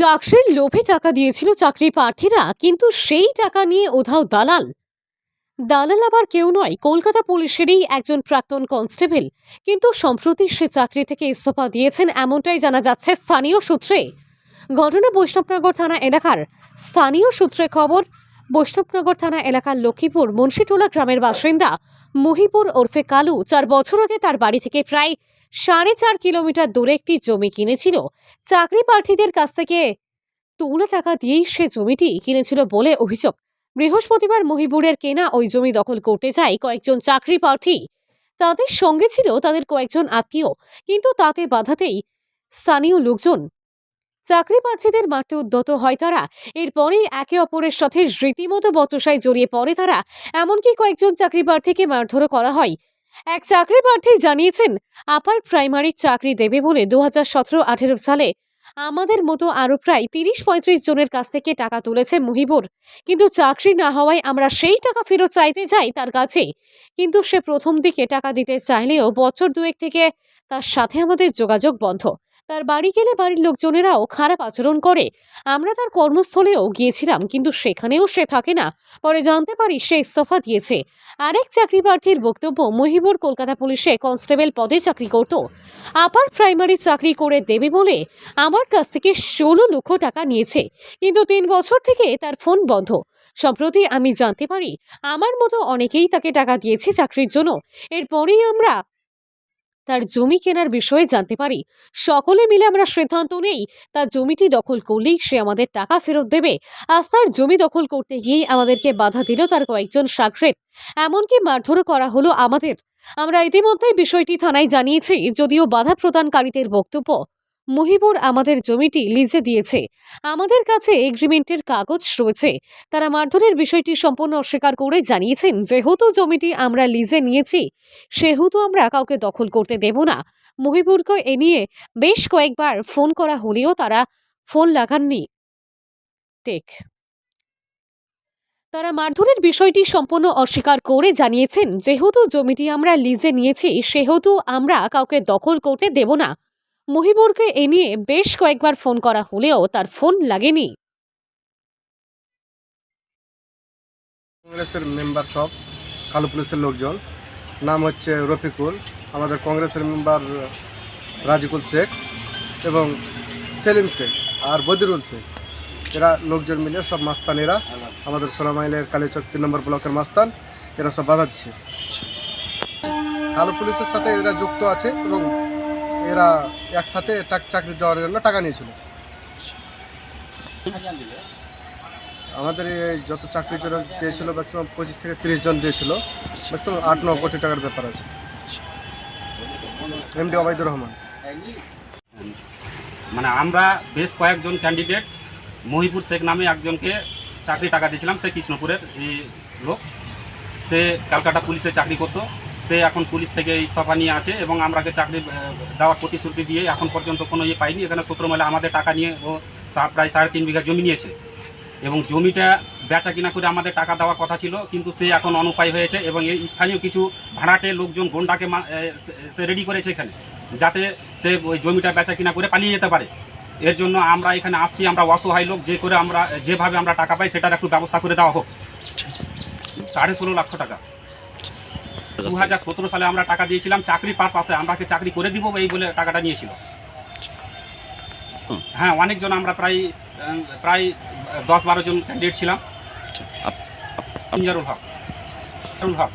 চাকরির লোভে টাকা দিয়েছিল চাকরি প্রার্থীরা, কিন্তু সেই টাকা নিয়ে ওধাও দালাল। দালাল আবার কেউ নয়, কলকাতা পুলিশেরই একজন প্রাক্তন কনস্টেবল। কিন্তু সম্প্রতি সে চাকরি থেকে ইস্তফা দিয়েছেন এমনটাই জানা যাচ্ছে স্থানীয় সূত্রে। ঘটনা বৈষ্ণবনগর থানা এলাকার স্থানীয় সূত্রে খবর, বৈষ্ণবনগর থানা এলাকার লক্ষ্মীপুর, মুন্সিটোলা গ্রামের বাসিন্দা মহিপুর ওরফে কালু, চার বছর আগে তার বাড়ি থেকে প্রায় সাড়ে চার কিলোমিটার দূরে একটি জমি কিনেছিল। চাকরি প্রার্থীদের কাছ থেকে তুলে টাকা দিয়েই সে জমিটি কিনেছিল বলে অভিযোগ। বৃহস্পতিবার মহিপুরের কেনা ওই জমি দখল করতে যায় কয়েকজন চাকরি প্রার্থী। তাদের সঙ্গে ছিল তাদের কয়েকজন আত্মীয়, কিন্তু তাতে বাধাতেই স্থানীয় লোকজন চাকরি প্রার্থীদের মারতে উদ্যত হয় তারা। এরপরেই একে অপরের সাথে রীতিমতো বচসায় জড়িয়ে পড়ে তারা। এমনকি কয়েকজন চাকরি প্রার্থীকে মারধরও করা হয়। এক চাকরি প্রার্থী জানিয়েছেন, আপার প্রাইমারির চাকরি দেবে বলে দু হাজার সতেরো আঠেরো সালে। আমাদের মতো আরও প্রায় তিরিশ পঁয়ত্রিশ জনের কাছ থেকে টাকা তুলেছে মুহিবুর। কিন্তু চাকরি না হওয়ায় আমরা সেই টাকা ফেরত চাইতে যাই তার কাছে। কিন্তু সে প্রথম দিকে টাকা দিতে চাইলেও বছর দুয়েক থেকে তার সাথে আমাদের যোগাযোগ বন্ধ। তার বাড়ি গেলে বাড়ির লোকজনেরাও খারাপ আচরণ করে। আমরা তার কর্মস্থলেও গিয়েছিলাম, কিন্তু সেখানেও সে থাকে না। পরে জানতে পারি সে ইস্তফা দিয়েছে। আরেক চাকরি প্রার্থীর বক্তব্য, মহিবুর কলকাতা পুলিশে কনস্টেবল পদে চাকরি করত। আপার প্রাইমারি চাকরি করে দেবে বলে আমার কাছ থেকে ষোলো লক্ষ টাকা নিয়েছে, কিন্তু তিন বছর থেকে তার ফোন বন্ধ। সম্প্রতি আমি জানতে পারি, আমার মতো অনেকেই তাকে টাকা দিয়েছে চাকরির জন্য। এরপরেই আমরা তার জমি কেনার বিষয়ে জানতে পারি। সকলে মিলে আমরা সিদ্ধান্ত নেই, তার জমিটি দখল করলেই সে আমাদের টাকা ফেরত দেবে। আজ তার জমি দখল করতে গিয়ে আমাদেরকে বাধা দিল তার কয়েকজন সাকরেত। এমনকি মারধরও করা হলো আমাদের। আমরা ইতিমধ্যেই বিষয়টি থানায় জানিয়েছি, যদিও বাধা প্রদানকারীদের বক্তব্য মহিবুর আমাদের জমিটি লিজে দিয়েছে। আমাদের কাছে এগ্রিমেন্টের কাগজ রয়েছে। তারা মারধরের বিষয়টি সম্পূর্ণ অস্বীকার করে জানিয়েছেন, যেহেতু জমিটি আমরা লিজে নিয়েছি, সেহেতু আমরা কাউকে দখল করতে দেব না। মহিবুরকে এ নিয়ে বেশ কয়েকবার ফোন করা হলেও তারা ফোন লাগাননি। টেক। তারা মারধরের বিষয়টি সম্পূর্ণ অস্বীকার করে জানিয়েছেন, যেহেতু জমিটি আমরা লিজে নিয়েছি, সেহেতু আমরা কাউকে দখল করতে দেব না। মহিবুরকে এ নিয়ে বেশ কয়েকবার ফোন করা হলেও তার ফোন লাগেনি। কংগ্রেসের মেম্বার সব, কালো পুলিশের লোকজন। নাম হচ্ছে রফিকুল, আমাদের কংগ্রেসের মেম্বার রাজিকুল শেখ এবং সেলিম শেখ আর বদিরুল শেখ। এরা লোকজন মিলে সব মাস্তান এরা আমাদের সোনামাইলের কালীচক তিন নম্বর ব্লকের মাস্তান, এরা সব বাধা দিচ্ছে কালো পুলিশের সাথে এরা যুক্ত আছে এবং এরা একসাথে চাকরি দেওয়ার জন্য টাকা নিয়েছিল। আমাদের যত চাকরির জন্য দিয়েছিল ম্যাক্সিমাম পঁচিশ থেকে তিরিশ জন দিয়েছিল। ম্যাক্সিমাম আট, ন কোটি টাকার ব্যাপার আছে। এমডি ওবায়দুর রহমান। মানে আমরা বেশ কয়েকজন ক্যান্ডিডেট মহিপুর শেখ নামে একজনকে চাকরি টাকা দিয়েছিলাম, সে কৃষ্ণপুরের এই লোক। সে ক্যালকাটা পুলিশে চাকরি করতো। সে এখন পুলিশ থেকে ইস্তফা নিয়ে আছে এবং আমরাকে চাকরি দেওয়ার প্রতিশ্রুতি দিয়ে এখন পর্যন্ত কোনো ইয়ে পাইনি। এখানে সতেরো মেলা আমাদের টাকা নিয়ে ও প্রায় সাড়ে তিন বিঘা জমি নিয়েছে। এবং জমিটা বেচা কিনা করে আমাদের টাকা দেওয়ার কথা ছিল, কিন্তু সে এখন অনুপায় হয়েছে এবং এই স্থানীয় কিছু ভাড়াটে লোকজন গন্ডাকে সে রেডি করেছে এখানে, যাতে সে ওই জমিটা বেচা কিনা করে পালিয়ে যেতে পারে। এর জন্য আমরা এখানে আসছি, আমরা অসহায় লোক, যে করে আমরা, যেভাবে আমরা টাকা পাই, সেটার একটু ব্যবস্থা করে দেওয়া হোক। সাড়ে ষোলো লক্ষ টাকা। দু হাজার সতেরো সালে আমরা টাকা দিয়েছিলাম চাকরি পারপাসে আমরাকে চাকরি করে দিব এই বলে টাকাটা নিয়েছিল। হ্যাঁ অনেকজন আমরা প্রায় প্রায় দশ বারো জন ক্যান্ডিডেট ছিলাম। মিজারুল হক। মিজারুল হক।